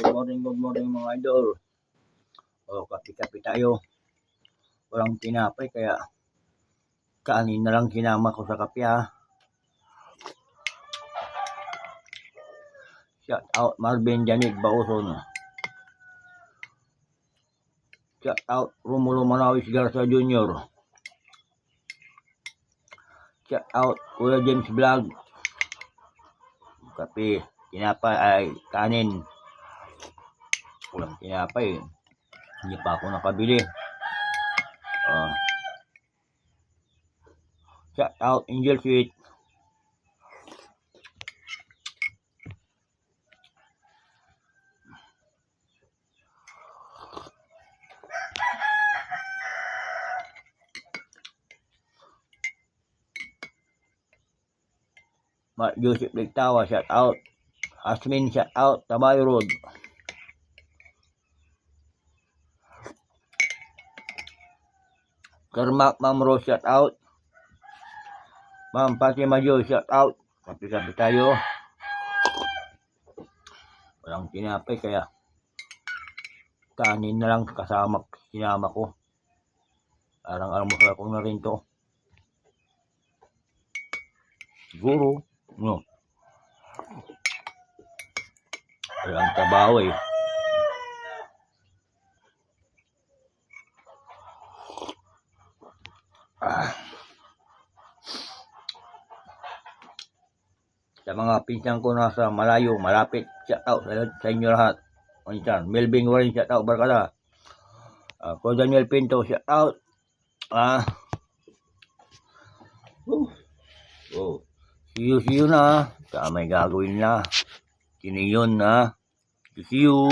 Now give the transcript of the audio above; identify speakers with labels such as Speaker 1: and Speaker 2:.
Speaker 1: Good morning, good morning mga idol. O, kapi-kapi tayo. Walang tinapay kaya kanin na lang sinama ko sa kape ha. Shout out Marvin Janik Bauson. Shout out Romulo Manawis Garza Jr. Shout out Kuya James Vlog. Kape, tinapay ay kanin. Walang tinapay. Hindi pa ako nakabili. Ah. shout out Angel Sweet. Mark Joseph Ligtawa, shout out. Asmin, shout out. Tabayo Road. Karmak Ma'am Rose, shout out. Ma'am Fatima Jo, shout out. Kapi-kapi tayo. Walang tinapay kaya kanin na lang kasama sinama ko. Parang almusal ko na rin to. Siguro, no. Walang tabaw eh. Ah. Sa mga pinsan ko nasa malayo, malapit, shout out sa, sa inyo lahat. Pinsan, Melvin Warren, shout out, barkada. Uh, ko Daniel Pinto, shout out. Ah. Uh. Oh. See you, see you na. Sa may gagawin na. Sino yun na. See you.